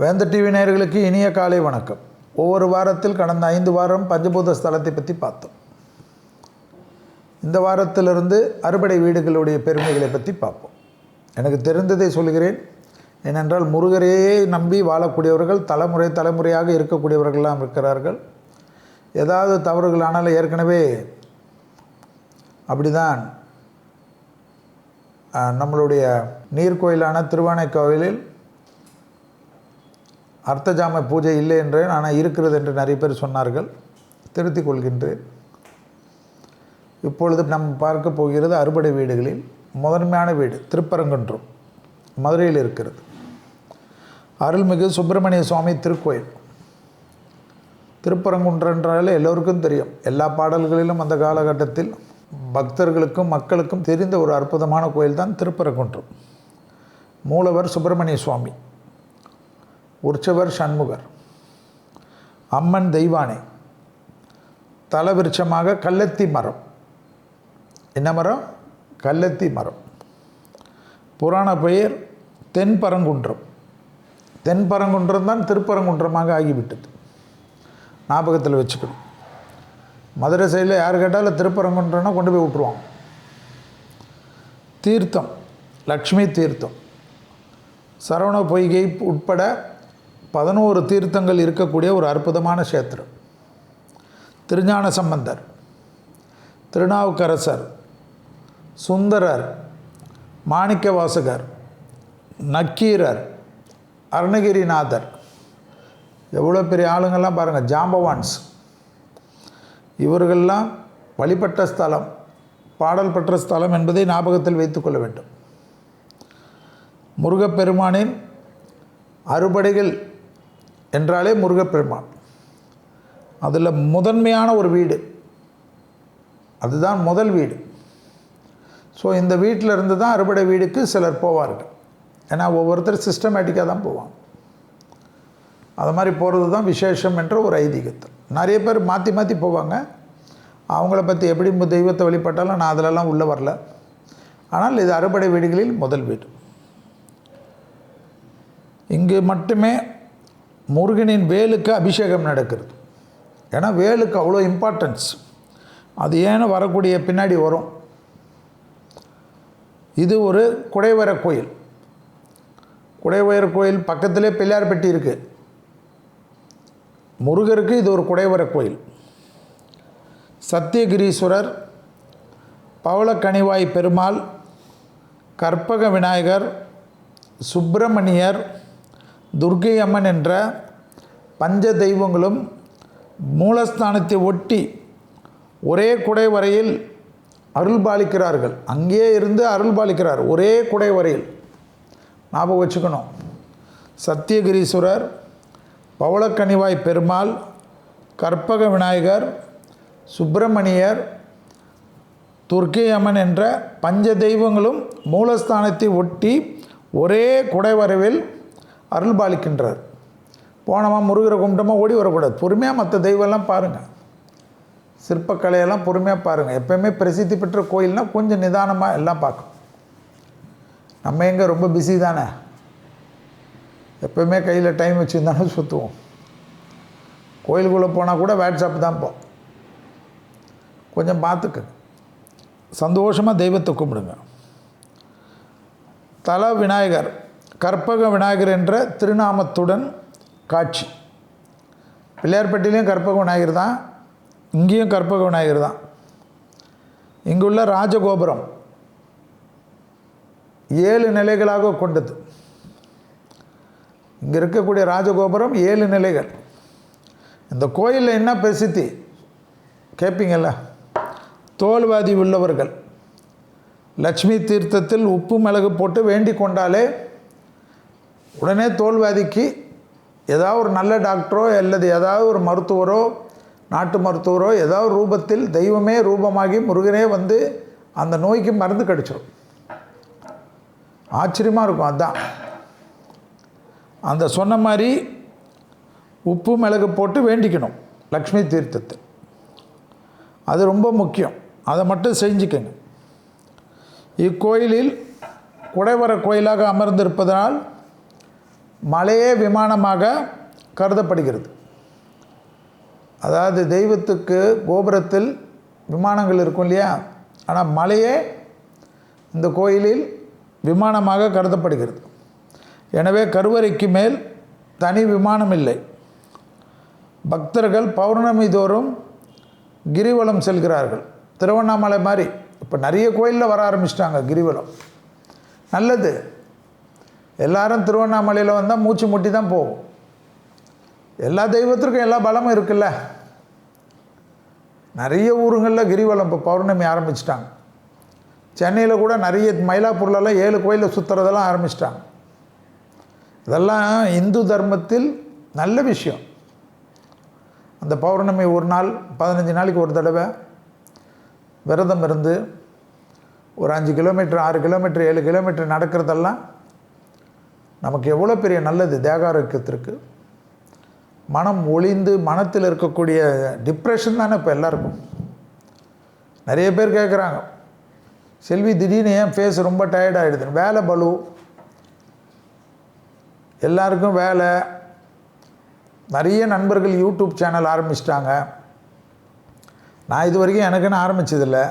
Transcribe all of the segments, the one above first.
வேந்த TV நேயர்களுக்கு இனிய காலை வணக்கம். ஒவ்வொரு வாரத்தில் கடந்த ஐந்து வாரம் பஞ்சபூத ஸ்தலத்தை பற்றி பார்த்தோம். இந்த வாரத்திலிருந்து அறுபடை வீடுகளுடைய பெருமைகளை பற்றி பார்ப்போம். எனக்கு தெரிந்ததை சொல்கிறேன். ஏனென்றால் முருகரையே நம்பி வாழக்கூடியவர்கள் தலைமுறை தலைமுறையாக இருக்கக்கூடியவர்களாம் இருக்கிறார்கள். ஏதாவது தவறுகள் ஆனாலும் ஏற்கனவே அப்படிதான் நம்மளுடைய நீர்க்கோயிலான திருவானைக்கோவிலில் அர்த்தஜாம பூஜை இல்லை என்றேன் ஆனால் இருக்கிறது என்று நிறைய பேர் சொன்னார்கள். திருத்திக் கொள்கின்றேன். இப்பொழுது நம் பார்க்க போகிறது அறுபடை வீடுகளில் முதன்மையான வீடு திருப்பரங்குன்றம். மதுரையில் இருக்கிறது. அருள்மிகு சுப்பிரமணிய சுவாமி திருக்கோயில். திருப்பரங்குன்றம் எல்லோருக்கும் தெரியும். எல்லா பாடல்களிலும் அந்த காலகட்டத்தில் பக்தர்களுக்கும் மக்களுக்கும் தெரிந்த ஒரு அற்புதமான கோயில் தான் திருப்பரங்குன்றம். மூலவர் சுப்பிரமணிய சுவாமி. உற்சவர் சண்முகர். அம்மன் தெய்வானை. தலவிருட்சமாக கல்லத்தி மரம். என்ன மரம்? கல்லத்தி மரம். புராண பெயர் தென்பரங்குன்றம். தென்பரங்குன்றம் தான் திருப்பரங்குன்றமாக ஆகிவிட்டது. ஞாபகத்தில் வச்சுக்கணும். மதுரை சைடில் யார் கேட்டாலும் திருப்பரங்குன்றம்னா கொண்டு போய் விட்ருவாங்க தீர்த்தம். லக்ஷ்மி தீர்த்தம். சரவண பொய்கை உட்பட பதினோரு தீர்த்தங்கள் இருக்கக்கூடிய ஒரு அற்புதமான க்ஷேத்திரம். திருஞான சம்பந்தர் திருநாவுக்கரசர் சுந்தரர் மாணிக்கவாசகர் நக்கீரர் அருணகிரிநாதர். எவ்வளோ பெரிய ஆளுங்கள்லாம் பாருங்கள் ஜாம்பவான்ஸ். இவர்கள்லாம் வழிபட்ட ஸ்தலம் பாடல் பெற்ற ஸ்தலம் என்பதை ஞாபகத்தில் வைத்துக்கொள்ள வேண்டும். முருகப்பெருமானின் அறுபடைகள் என்றாலே முருகப்பெருமான். அதில் முதன்மையான ஒரு வீடு. அதுதான் முதல் வீடு. ஸோ இந்த வீட்டில் இருந்து தான் அறுபடை வீடுக்கு சிலர் போவார்கள். ஏன்னா ஒவ்வொருத்தர் சிஸ்டமேட்டிக்காக தான் போவாங்க. அது மாதிரி போகிறது தான் விசேஷம் என்ற ஒரு ஐதீகத்தில் நிறைய பேர் மாற்றி மாற்றி போவாங்க. அவங்கள பற்றி எப்படி தெய்வத்தை வழிபட்டாலும் நான் அதிலெல்லாம் உள்ளே வரல. ஆனால் இது அறுபடை வீடுகளில் முதல் வீடு. இங்கு மட்டுமே முருகனின் வேலுக்கு அபிஷேகம் நடக்கிறது. ஏன்னா வேலுக்கு அவ்வளோ இம்பார்ட்டன்ஸ் அது ஏன்னு வரக்கூடிய பின்னாடி வரும். இது ஒரு குடைவர கோயில். குடைவர கோயில் பக்கத்திலே பிள்ளையார்பட்டி இருக்குது முருகருக்கு இது ஒரு குடைவர கோயில். சத்தியகிரீஸ்வரர் பவளக்கனிவாய் பெருமாள் கற்பக விநாயகர் சுப்பிரமணியர் துர்க்கை அம்மன் என்ற பஞ்ச தெய்வங்களும் மூலஸ்தானத்தை ஒட்டி ஒரே குடைவரையில் அருள் பாலிக்கிறார்கள். அங்கேயே இருந்து அருள் பாலிக்கிறார். ஒரே குடைவரையில் ஞாபகம் வச்சுக்கணும். சத்தியகிரீஸ்வரர் பவளக்கனிவாய் பெருமாள் கற்பக விநாயகர் சுப்பிரமணியர் துர்க்கை அம்மன் என்ற பஞ்ச தெய்வங்களும் மூலஸ்தானத்தை ஒட்டி ஒரே குடைவரவில் அருள் பாலிக்கின்றார் போனோமா முருகரை கும்பிட்டோமா ஓடி வரக்கூடாது. பொறுமையாக மற்ற தெய்வம்லாம் பாருங்கள் சிற்பக்கலையெல்லாம் பொறுமையாக பாருங்கள் எப்பயுமே பிரசித்தி பெற்ற கோயில்னால் கொஞ்சம் நிதானமாக எல்லாம் பார்க்கும் நம்ம எங்கே ரொம்ப பிஸி தானே? எப்பயுமே கையில் டைம் வச்சுருந்தானே சுற்றுவோம் கோயிலுக்குள்ளே போனால் கூட வாட்ஸ்அப் தான் போ. கொஞ்சம் பார்த்துக்கு. சந்தோஷமாக தெய்வத்தை கும்பிடுங்க. தல விநாயகர் கற்பக விநாயகர் என்ற திருநாமத்துடன் காட்சி. பிள்ளையார்பட்டிலையும் கற்பக விநாயகர் தான் இங்கேயும் கற்பக விநாயகர் தான். இங்குள்ள ராஜகோபுரம் ஏழு நிலைகளாக கொண்டது. இங்கே இருக்கக்கூடிய ராஜகோபுரம் ஏழு நிலைகள். இந்த கோயிலில் என்ன பிரசித்தி? கேட்பீங்கள்ல தோல்வாதி உள்ளவர்கள். லட்சுமி தீர்த்தத்தில் உப்பு மிளகு போட்டு வேண்டிக் கொண்டாலே உடனே தோல்வியாதிக்கு ஏதாவது ஒரு நல்ல டாக்டரோ அல்லது ஏதாவது ஒரு மருத்துவரோ நாட்டு மருத்துவரோ ஏதாவது ரூபத்தில் தெய்வமே ரூபமாகி முருகனே வந்து அந்த நோய்க்கு மருந்து கடிச்சிடும் ஆச்சரியமாக இருக்கும் அதுதான் அந்த சொன்ன மாதிரி உப்பு மிளகு போட்டு வேண்டிக்கணும் லக்ஷ்மி தீர்த்தத்தை. அது ரொம்ப முக்கியம். அதை மட்டும் செஞ்சுக்கங்க. இக்கோயிலில் குடைவர கோயிலாக அமர்ந்திருப்பதனால் மலையே விமானமாக கருதப்படுகிறது. அதாவது தெய்வத்துக்கு கோபுரத்தில் விமானங்கள் இருக்கும் இல்லையா? ஆனால் மலையே இந்த கோயிலில் விமானமாக கருதப்படுகிறது. எனவே கருவறைக்கு மேல் தனி விமானம் இல்லை. பக்தர்கள் பௌர்ணமி தோறும் கிரிவலம் செல்கிறார்கள். திருவண்ணாமலை மாதிரி. இப்போ நிறைய கோயிலில் வர ஆரம்பிச்சிட்டாங்க கிரிவலம். நல்லது. எல்லாரும் திருவண்ணாமலையில் வந்தால் மூச்சு முட்டி தான் போகும். எல்லா தெய்வத்திற்கும் எல்லா பலமும் இருக்குல்ல? நிறைய ஊருங்களில் கிரிவலம் இப்போ பௌர்ணமி ஆரம்பிச்சிட்டாங்க. சென்னையில் கூட நிறைய மயிலாப்பூர்லலாம் ஏழு கோயிலில் சுற்றுறதெல்லாம் ஆரம்பிச்சிட்டாங்க. இதெல்லாம் இந்து தர்மத்தில் நல்ல விஷயம். அந்த பௌர்ணமி ஒரு நாள் பதினஞ்சு நாளைக்கு ஒரு தடவை விரதம் இருந்து ஒரு அஞ்சு கிலோமீட்டர் ஆறு கிலோமீட்டர் ஏழு கிலோமீட்டர் நடக்கிறதெல்லாம் நமக்கு எவ்வளோ பெரிய நல்லது தேகாரோக்கியத்திற்கு? மனம் ஒளிந்து மனத்தில் இருக்கக்கூடிய டிப்ரெஷன் தானே இப்போ எல்லாருக்கும். நிறைய பேர் கேட்குறாங்க செல்வி திடீர்னு ஏன் ஃபேஸ் ரொம்ப டயர்ட் ஆகிடுது வேலை பலு எல்லாருக்கும் வேலை. நிறைய நண்பர்கள் யூடியூப் சேனல் ஆரம்பிச்சிட்டாங்க. நான் இது வரைக்கும் எனக்குன்னு ஆரம்பிச்சதில்லை.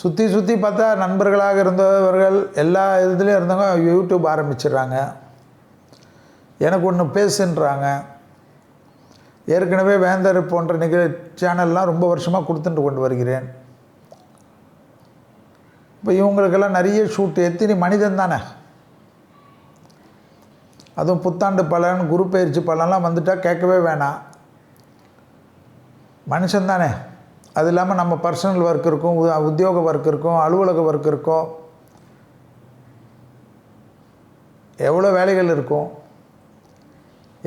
சுற்றி சுற்றி பார்த்தா நண்பர்களாக இருந்தவர்கள் எல்லா இதுலேயும் இருந்தவங்க யூடியூப் ஆரம்பிச்சிடுறாங்க. எனக்கு ஒன்று பேசுன்றாங்க. ஏற்கனவே வேந்தர் போன்ற நிகழ் சேனல்லாம் ரொம்ப வருஷமாக கொடுத்துட்டு கொண்டு வருகிறேன். இப்போ இவங்களுக்கெல்லாம் நிறைய ஷூட் எத்தினி மனிதன் தானே? அதுவும் புத்தாண்டு பலன் குரு பயிற்சி பலன்லாம் வந்துட்டால் கேட்கவே வேணாம். மனுஷன் தானே? அது இல்லாமல் நம்ம பர்சனல் ஒர்க் இருக்கும் உத்தியோக ஒர்க் இருக்கும் அலுவலக ஒர்க் இருக்கும். எவ்வளோ வேலைகள் இருக்கும்?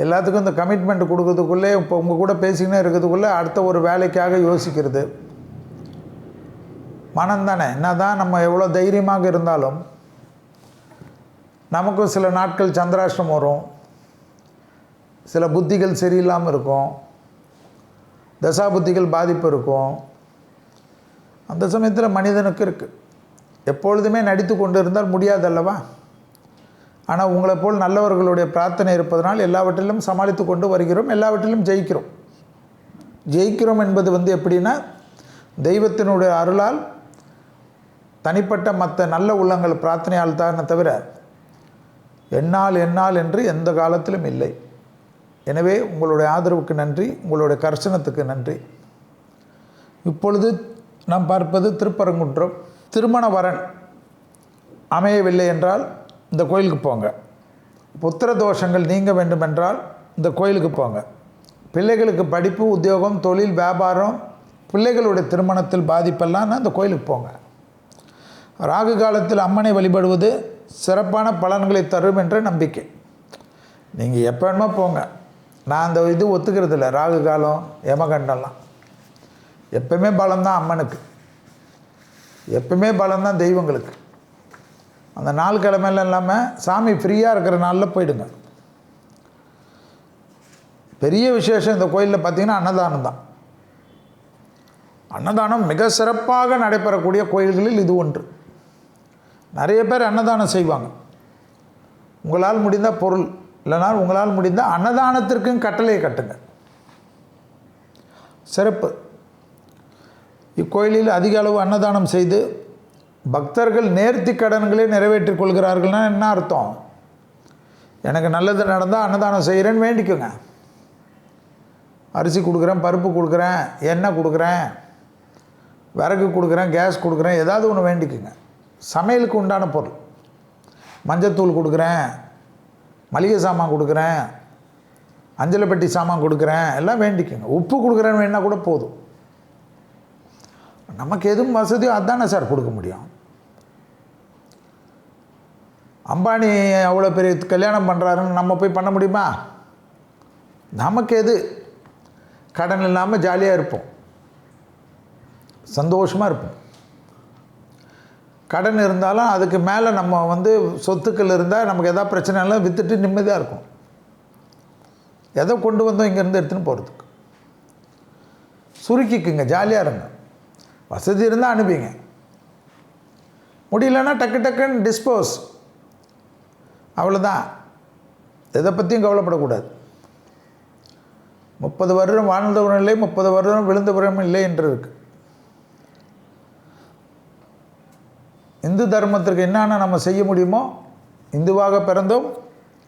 எல்லாத்துக்கும் இந்த கமிட்மெண்ட் கொடுக்கறதுக்குள்ளே இப்போ உங்கள் கூட பேசிக்கினே இருக்கிறதுக்குள்ளே அடுத்த ஒரு வேலைக்காக யோசிக்கிறது. மனம் தானே? என்ன தான் நம்ம எவ்வளோ தைரியமாக இருந்தாலும் நமக்கும் சில நாட்கள் சந்திராஷ்டம் வரும். சில புத்திகள் சரியில்லாமல் இருக்கும். தசாபுத்திகள் பாதிப்பு இருக்கும். அந்த சமயத்தில் மனிதனுக்கு இருக்குது எப்பொழுதுமே நடித்து கொண்டு இருந்தால் முடியாதல்லவா? ஆனால் உங்களைப் போல் நல்லவர்களுடைய பிரார்த்தனை இருப்பதனால் எல்லாவற்றிலும் சமாளித்து கொண்டு வருகிறோம் எல்லாவற்றிலும் ஜெயிக்கிறோம். ஜெயிக்கிறோம் என்பது வந்து எப்படின்னா தெய்வத்தினுடைய அருளால் தனிப்பட்ட மற்ற நல்ல உள்ளங்கள் பிரார்த்தனையால் தானே தவிர என்னால் என்னால் என்று எந்த காலத்திலும் இல்லை. எனவே உங்களுடைய ஆதரவுக்கு நன்றி உங்களுடைய கர்சனத்துக்கு நன்றி. இப்பொழுது நாம் பார்ப்பது திருப்பரங்குன்றம். திருமண வரன் அமையவில்லை என்றால் இந்த கோயிலுக்கு போங்க. புத்திர தோஷங்கள் நீங்க வேண்டுமென்றால் இந்த கோயிலுக்கு போங்க. பிள்ளைகளுக்கு படிப்பு உத்தியோகம் தொழில் வியாபாரம் பிள்ளைகளுடைய திருமணத்தில் பாதிப்பெல்லாம் அந்த கோயிலுக்கு போங்க. ராகு காலத்தில் அம்மனை வழிபடுவது சிறப்பான பலன்களை தரும் என்ற நம்பிக்கை. நீங்கள் எப்போ வேணுமோ போங்க. நான் அந்த இது ஒத்துக்கிறது இல்லை ராகு காலம் யமகண்டம்லாம் எப்பவுமே பலம்தான் அம்மனுக்கு. எப்பவுமே பலம்தான் தெய்வங்களுக்கு. அந்த நாள் கிழமையில இல்லாமல் சாமி ஃப்ரீயாக இருக்கிற நாளில் போயிடுங்க. பெரிய விசேஷம் இந்த கோயிலில் பார்த்தீங்கன்னா அன்னதானம் தான். அன்னதானம் மிக சிறப்பாக நடைபெறக்கூடிய கோயில்களில் இது ஒன்று. நிறைய பேர் அன்னதானம் செய்வாங்க. உங்களால் முடிந்த பொருள். இல்லைனால் உங்களால் முடிந்த அன்னதானத்திற்கும் கட்டளையை கட்டுங்க. சிறப்பு. இக்கோயிலில் அதிக அளவு அன்னதானம் செய்து பக்தர்கள் நேர்த்தி கடன்களை நிறைவேற்றிக் கொள்கிறார்கள்னா என்ன அர்த்தம்? எனக்கு நல்லது நடந்தால் அன்னதானம் செய்கிறேன்னு வேண்டிக்கோங்க. அரிசி கொடுக்குறேன் பருப்பு கொடுக்குறேன் எண்ணெய் கொடுக்குறேன் விறகு கொடுக்குறேன் கேஸ் கொடுக்குறேன் ஏதாவது ஒன்று வேண்டிக்குங்க. சமையலுக்கு உண்டான பொருள். மஞ்சத்தூள் கொடுக்குறேன் மளிகை சாமான் கொடுக்குறேன் அஞ்சலைப்பட்டி சாமான் கொடுக்குறேன் எல்லாம் வேண்டிக்கோங்க. உப்பு கொடுக்குறேன்னு வேணால் கூட போதும். நமக்கு எதுவும் வசதியோ அதானே சார் கொடுக்க முடியும். அம்பானி அவ்வளோ பெரிய கல்யாணம் பண்ணுறாருன்னு நம்ம போய் பண்ண முடியுமா? நமக்கு எது? கடன் இல்லாமல் ஜாலியாக இருப்போம். சந்தோஷமாக இருப்போம். கடன் இருந்தாலும் அதுக்கு மேலே நம்ம வந்து சொத்துக்கள் இருந்தால் நமக்கு எதாவது பிரச்சனை இல்லை விற்றுட்டு நிம்மதியாக இருக்கும். எதை கொண்டு வந்தோம் இங்கேருந்து எடுத்துன்னு போகிறதுக்கு சுருக்கிக்குங்க ஜாலியாக இருங்க. வசதி இருந்தால் அனுப்பிங்க. முடியலன்னா டக்கு டக்குன்னு டிஸ்போஸ் அவ்வளோதான் எதை பற்றியும் கவலைப்படக்கூடாது. முப்பது வருடம் வாழ்ந்தவரும் இல்லை முப்பது வருடம் விழுந்தவரும் இல்லை என்று இருக்குது இந்து தர்மத்திற்கு என்னென்ன நம்ம செய்ய முடியுமோ இந்துவாக பிறந்தோம்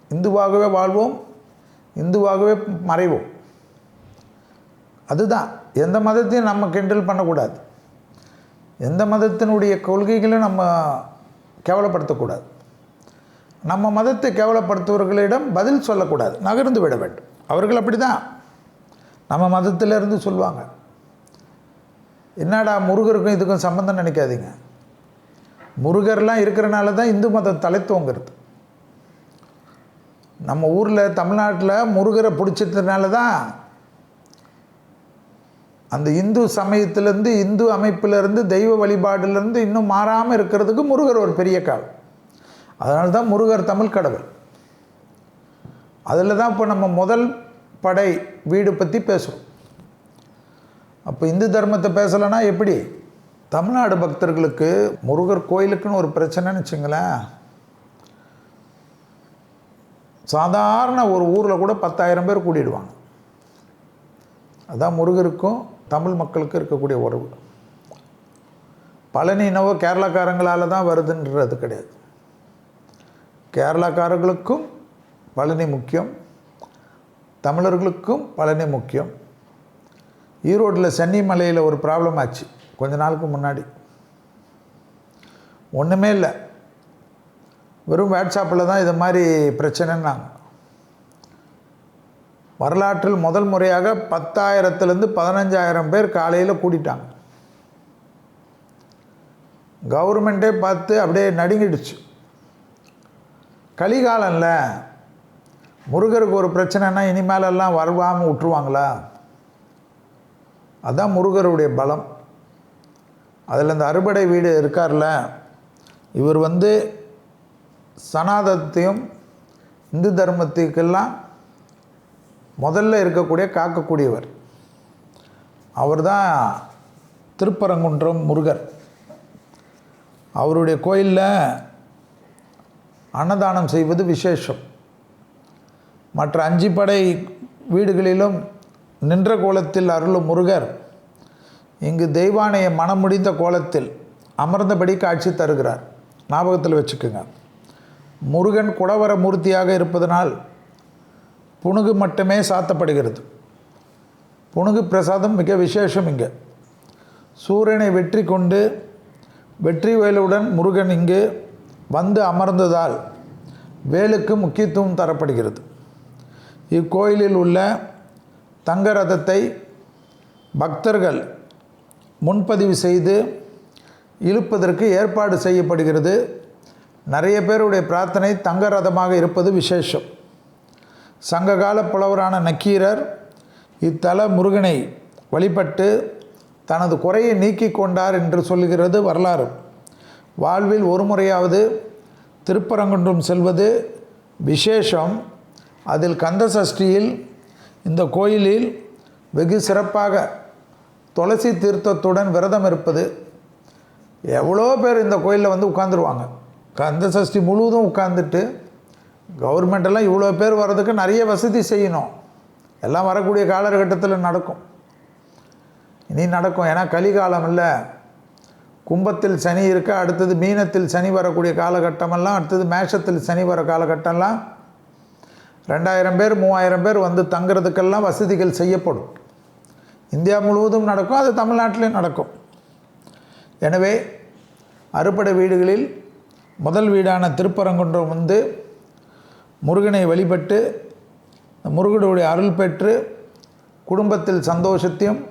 இந்துவாகவே வாழ்வோம் இந்துவாகவே மறைவோம். அதுதான். எந்த மதத்தையும் நம்ம கிண்டல் பண்ணக்கூடாது. எந்த மதத்தினுடைய கொள்கைகளும் நம்ம கேவலப்படுத்தக்கூடாது. நம்ம மதத்தை கேவலப்படுத்துவர்களிடம் பதில் சொல்லக்கூடாது. நகர்ந்து விட வேண்டும். அவர்கள் அப்படி தான் நம்ம மதத்திலிருந்து சொல்லுவாங்க என்னடா முருகருக்கும் இதுக்கும் சம்மந்தம் நினைக்காதீங்க. முருகர்லாம் இருக்கிறனால தான் இந்து மதம் தலைத்துவங்கிறது நம்ம ஊரில் தமிழ்நாட்டில் முருகரை பிடிச்சதுனால தான் அந்த இந்து சமயத்திலேருந்து இந்து அமைப்பிலேருந்து தெய்வ வழிபாடுலேருந்து இன்னும் மாறாமல் இருக்கிறதுக்கு முருகர் ஒரு பெரிய கால். அதனால தான் முருகர் தமிழ் கடவுள். அதில் தான் இப்போ நம்ம முதல் படை வீடு பற்றி பேசுகிறோம் அப்போ இந்து தர்மத்தை பேசலைன்னா எப்படி? தமிழ்நாடு பக்தர்களுக்கு முருகர் கோயிலுக்குன்னு ஒரு பிரச்சனைன்னு வச்சுங்களேன். சாதாரண ஒரு ஊரில் கூட பத்தாயிரம் பேர் கூடிடுவாங்க. அதான் முருகருக்கும் தமிழ் மக்களுக்கும் இருக்கக்கூடிய உறவு. பழனி என்னவோ கேரளாக்காரங்களால் தான் வருதுன்றது கிடையாது. கேரளாக்காரர்களுக்கும் பழனி முக்கியம். தமிழர்களுக்கும் பழனி முக்கியம். ஈரோட்டில் சென்னிமலையில் ஒரு ப்ராப்ளம் ஆச்சு. கொஞ்ச நாளுக்கு முன்னாடி. ஒன்றுமே இல்லை. வெறும் வாட்ஸ்அப்பில் தான் இது மாதிரி பிரச்சனைன்னாங்க. வரலாற்றில் முதல் முறையாக பத்தாயிரத்துலேருந்து பதினஞ்சாயிரம் பேர் காலையில் கூட்டிட்டாங்க கவர்மெண்ட்டே பார்த்து அப்படியே நடுங்கிடுச்சு. கலிகாலம்ல முருகருக்கு ஒரு பிரச்சனைனா இனிமேலெல்லாம் வருவாமல் விட்டுருவாங்களா? அதுதான் முருகருடைய பலம். அதில் இந்த அறுபடை வீடு இருக்கார்ல இவர் வந்து சனாதத்தையும் இந்து தர்மத்துக்கெல்லாம் முதல்ல இருக்கக்கூடிய காக்கக்கூடியவர். அவர் தான் திருப்பரங்குன்றம் முருகர். அவருடைய கோயிலில் அன்னதானம் செய்வது விசேஷம். மற்ற அஞ்சு படை வீடுகளிலும் நின்ற கோலத்தில் அருளும் முருகர். இங்கு தெய்வானைய மனம் முடிந்த கோலத்தில் அமர்ந்தபடி காட்சி தருகிறார். ஞாபகத்தில் வச்சுக்கோங்க. முருகன் குடவர மூர்த்தியாக இருப்பதனால் புணுகு மட்டுமே சாத்தப்படுகிறது. புணுகு பிரசாதம் மிக விசேஷம் இங்கே. சூரியனை வெற்றி கொண்டு வெற்றி வேலுடன் முருகன் இங்கு வந்து அமர்ந்ததால் வேலுக்கு முக்கியத்துவம் தரப்படுகிறது. இக்கோயிலில் உள்ள தங்க ரதத்தை பக்தர்கள் முன்பதிவு செய்து இழுப்பதற்கு ஏற்பாடு செய்யப்படுகிறது. நிறைய பேருடைய பிரார்த்தனை தங்க ரதமாக இருப்பது விசேஷம். சங்ககால புலவரான நக்கீரர் இத்தல முருகனை வழிபட்டு தனது குறையை நீக்கி கொண்டார் என்று சொல்லுகிறது வரலாறு. வாழ்வில் ஒரு முறையாவது திருப்பரங்குன்றம் செல்வது விசேஷம். அதில் கந்த சஷ்டியில் இந்த கோயிலில் வெகு சிறப்பாக துளசி தீர்த்தத்துடன் விரதம் இருப்பது எவ்வளோ பேர் இந்த கோயிலில் வந்து உட்காந்துருவாங்க கந்த சஷ்டி முழுவதும் உட்காந்துட்டு கவர்மெண்டெல்லாம் இவ்வளோ பேர் வர்றதுக்கு நிறைய வசதி செய்யணும். எல்லாம் வரக்கூடிய காலகட்டத்தில் நடக்கும். இனி நடக்கும். ஏன்னா கலிகாலம் இல்லை. கும்பத்தில் சனி இருக்க? அடுத்தது மீனத்தில் சனி வரக்கூடிய காலகட்டமெல்லாம் அடுத்தது மேஷத்தில் சனி வர காலகட்டம்லாம் ரெண்டாயிரம் பேர் மூவாயிரம் பேர் வந்து தங்குறதுக்கெல்லாம் வசதிகள் செய்யப்படும். இந்தியா முழுவதும் நடக்கும் அது தமிழ்நாட்டிலையும் நடக்கும். எனவே அறுபடை வீடுகளில் முதல் வீடான திருப்பரங்குன்றம் வந்து முருகனை வழிபட்டு முருகனுடைய அருள் பெற்று குடும்பத்தில் சந்தோஷத்தையும்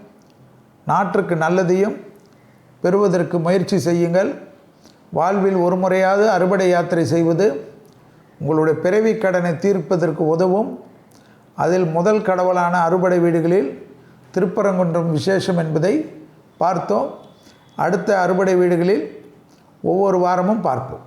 நாட்டுக்கு நல்லதையும் பெறுவதற்கு முயற்சி செய்யுங்கள். வாழ்வில் ஒரு முறையாவது அறுபடை யாத்திரை செய்வது உங்களுடைய பிறவி கடனை தீர்ப்பதற்கு உதவும். அதில் முதல் கடவுளான அறுபடை வீடுகளில் திருப்பரங்குன்றம் விசேஷம் என்பதை பார்த்தோம். அடுத்த அறுபடை வீடுகளில் ஒவ்வொரு வாரமும் பார்ப்போம்.